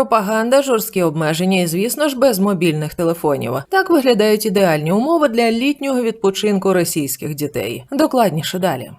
пропаганда, жорсткі обмеження і, звісно ж, без мобільних телефонів. Так виглядають ідеальні умови для літнього відпочинку російських дітей. Докладніше далі.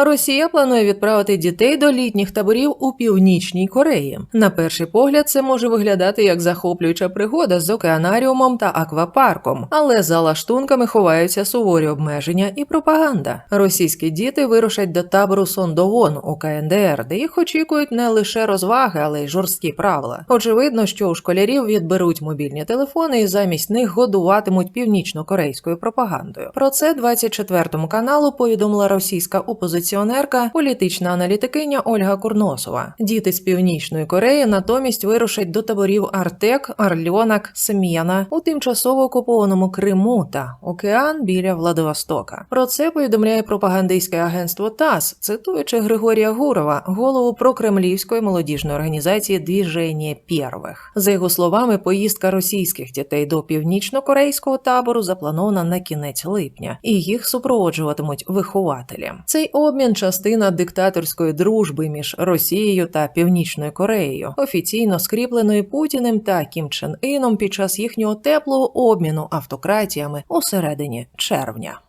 Росія планує відправити дітей до літніх таборів у північній Кореї. На перший погляд, це може виглядати як захоплююча пригода з океанаріумом та аквапарком, але за лаштунками ховаються суворі обмеження і пропаганда. Російські діти вирушать до табору Сондовон у КНДР, де їх очікують не лише розваги, але й жорсткі правила. Очевидно, що у школярів відберуть мобільні телефони і замість них годуватимуть північно-корейською пропагандою. Про це 24 каналу повідомила російська опозиційна опозиціонерка, політична аналітикиня Ольга Курносова. Діти з північної Кореї натомість вирушать до таборів Артек, Арльонак, Сем'яна у тимчасово окупованому Криму та океан біля Владивостока. Про це повідомляє пропагандистське агентство ТАСС, цитуючи Григорія Гурова, голову прокремлівської молодіжної організації «Двіження Первих». За його словами, поїздка російських дітей до північно-корейського табору запланована на кінець липня, і їх супроводжуватимуть вихователі. Цей обмін обмін частина диктаторської дружби між Росією та Північною Кореєю, офіційно скріпленої Путіним та Кім Чен Іном під час їхнього теплого обміну автократіями у середині червня.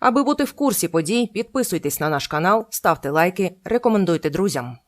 Аби бути в курсі подій, підписуйтесь на наш канал, ставте лайки, рекомендуйте друзям.